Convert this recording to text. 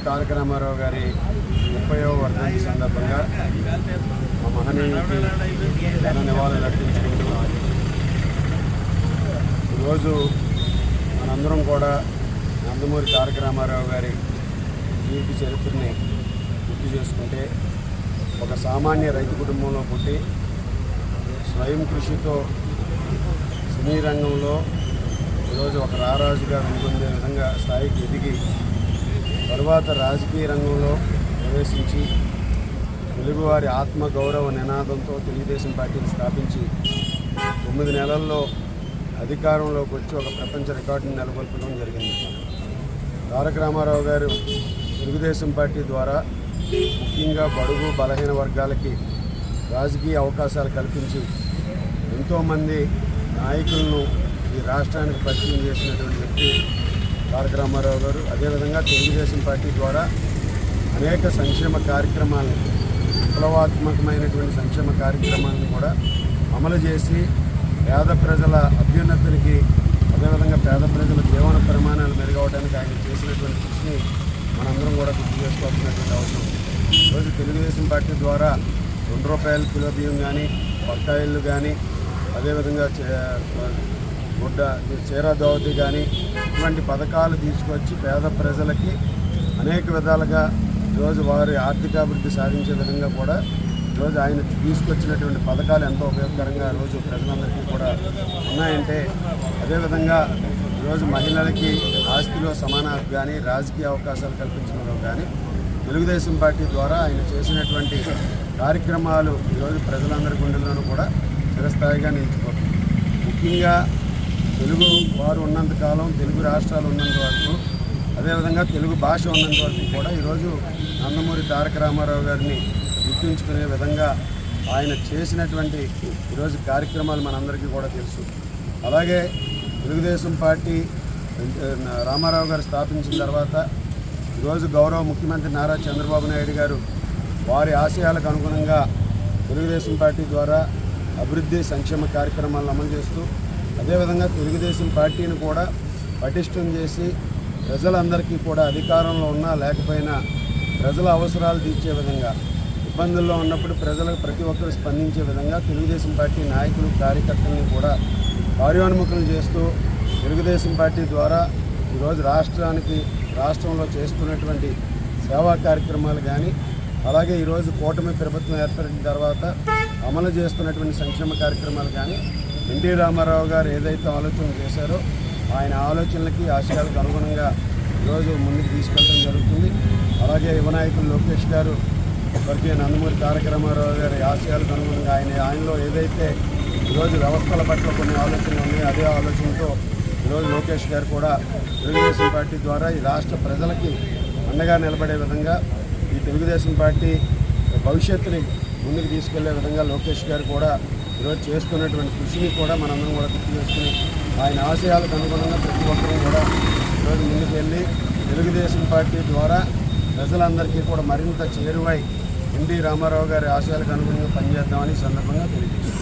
తారక రామారావు గారి ముప్పయో వర్ధంతి సందర్భంగా మా మహనీయుడికి ఘన నివాళులు అర్పించుకుంటూ ఈరోజు మనందరం కూడా నందమూరి తారక రామారావు గారి జీవిత చరిత్రని గుర్తు చేసుకుంటే ఒక సామాన్య రైతు కుటుంబంలో పుట్టి స్వయం కృషితో సినీ రంగంలో ఈరోజు ఒక రారాజుగా వెలుగొందే విధంగా స్థాయికి ఎదిగి తరువాత రాజకీయ రంగంలో ప్రవేశించి తెలుగువారి ఆత్మ గౌరవ నినాదంతో తెలుగుదేశం పార్టీని స్థాపించి తొమ్మిది నెలల్లో అధికారంలోకి వచ్చి ఒక ప్రపంచ రికార్డుని నెలకొల్పడం జరిగింది. తారక రామారావు గారు తెలుగుదేశం పార్టీ ద్వారా ముఖ్యంగా బడుగు బలహీన వర్గాలకి రాజకీయ అవకాశాలు కల్పించి ఎంతోమంది నాయకులను ఈ రాష్ట్రానికి పరిచయం చేసినటువంటి వ్యక్తి తారక రామారావు గారు. అదేవిధంగా తెలుగుదేశం పార్టీ ద్వారా అనేక సంక్షేమ కార్యక్రమాలను విప్లవాత్మకమైనటువంటి సంక్షేమ కార్యక్రమాలను కూడా అమలు చేసి పేద ప్రజల అభ్యున్నతికి అదేవిధంగా పేద ప్రజల జీవన ప్రమాణాలు మెరుగవడానికి ఆయన చేసినటువంటి కృషిని మనందరం కూడా గుర్తు చేసుకోవాల్సినటువంటి అవసరం ఈరోజు తెలుగుదేశం పార్టీ ద్వారా రెండు రూపాయల కిలో బియ్యం కానీ బత్తాయిలు కానీ అదేవిధంగా చే- గుడ్డ చీర దోవతి కానీ ఇటువంటి పథకాలు తీసుకొచ్చి పేద ప్రజలకి అనేక విధాలుగా ఈరోజు వారి ఆర్థికాభివృద్ధి సాధించే విధంగా కూడా ఈరోజు ఆయన తీసుకొచ్చినటువంటి పథకాలు ఎంతో ఉపయోగకరంగా రోజు ప్రజలందరికీ కూడా ఉన్నాయంటే అదేవిధంగా ఈరోజు మహిళలకి ఆస్తిలో సమాన కానీ రాజకీయ అవకాశాలు కల్పించడంలో కానీ తెలుగుదేశం పార్టీ ద్వారా ఆయన చేసినటువంటి కార్యక్రమాలు ఈరోజు ప్రజలందరి గుండెల్లోనూ కూడా చిరస్థాయిగా నిలిచిపోతుంది ముఖ్యంగా తెలుగు వారు ఉన్నంత కాలం తెలుగు రాష్ట్రాలు ఉన్నంత వరకు అదేవిధంగా తెలుగు భాష ఉన్నంత వరకు కూడా ఈరోజు నందమూరి తారక రామారావు గారిని గుర్తుంచుకునే విధంగా ఆయన చేసినటువంటి ఈరోజు కార్యక్రమాలు మనందరికీ కూడా తెలుసు. అలాగే తెలుగుదేశం పార్టీ రామారావు గారు స్థాపించిన తర్వాత ఈరోజు గౌరవ ముఖ్యమంత్రి నారా చంద్రబాబు నాయుడు గారు వారి ఆశయాలకు అనుగుణంగా తెలుగుదేశం పార్టీ ద్వారా అభివృద్ధి సంక్షేమ కార్యక్రమాలను అమలు చేస్తూ అదేవిధంగా తెలుగుదేశం పార్టీని కూడా పటిష్టం చేసి ప్రజలందరికీ కూడా అధికారంలో ఉన్నా లేకపోయినా ప్రజల అవసరాలు తీర్చే విధంగా ఇబ్బందుల్లో ఉన్నప్పుడు ప్రజలకు ప్రతి ఒక్కరు స్పందించే విధంగా తెలుగుదేశం పార్టీ నాయకులు కార్యకర్తలను కూడా కార్యోన్ముఖులు చేస్తూ తెలుగుదేశం పార్టీ ద్వారా ఈరోజు రాష్ట్రానికి రాష్ట్రంలో చేస్తున్నటువంటి సేవా కార్యక్రమాలు కానీ అలాగే ఈరోజు కూటమి ప్రభుత్వం ఏర్పడిన తర్వాత అమలు చేస్తున్నటువంటి సంక్షేమ కార్యక్రమాలు కానీ ఎన్టీ రామారావు గారు ఏదైతే ఆలోచన చేశారో ఆయన ఆలోచనలకి ఆశయాలకు అనుగుణంగా ఈరోజు ముందుకు తీసుకెళ్ళడం జరుగుతుంది. అలాగే యువనాయకులు లోకేష్ గారు స్వర్గీయ నందమూరి తారక రామారావు గారి ఆశయాలకు అనుగుణంగా ఆయన ఆయనలో ఏదైతే ఈరోజు వ్యవస్థల పట్ల కొన్ని ఆలోచనలు ఉన్నాయో అదే ఆలోచనతో ఈరోజు లోకేష్ గారు కూడా తెలుగుదేశం పార్టీ ద్వారా ఈ రాష్ట్ర ప్రజలకి అండగా నిలబడే విధంగా ఈ తెలుగుదేశం పార్టీ భవిష్యత్తుని ముందుకు తీసుకెళ్ళే విధంగా లోకేష్ గారు కూడా ఈరోజు చేస్తున్నటువంటి కృషిని కూడా మనందరం కూడా గుర్తు చేసుకుని ఆయన ఆశయాలకు అనుగుణంగా ప్రతి ఒక్కరూ కూడా ఈరోజు ముందుకు వెళ్ళి తెలుగుదేశం పార్టీ ద్వారా ప్రజలందరికీ కూడా మరింత చేరువై ఎన్టీ రామారావు గారి ఆశయాలకు అనుగుణంగా పనిచేద్దామని సందర్భంగా తెలియజేస్తుంది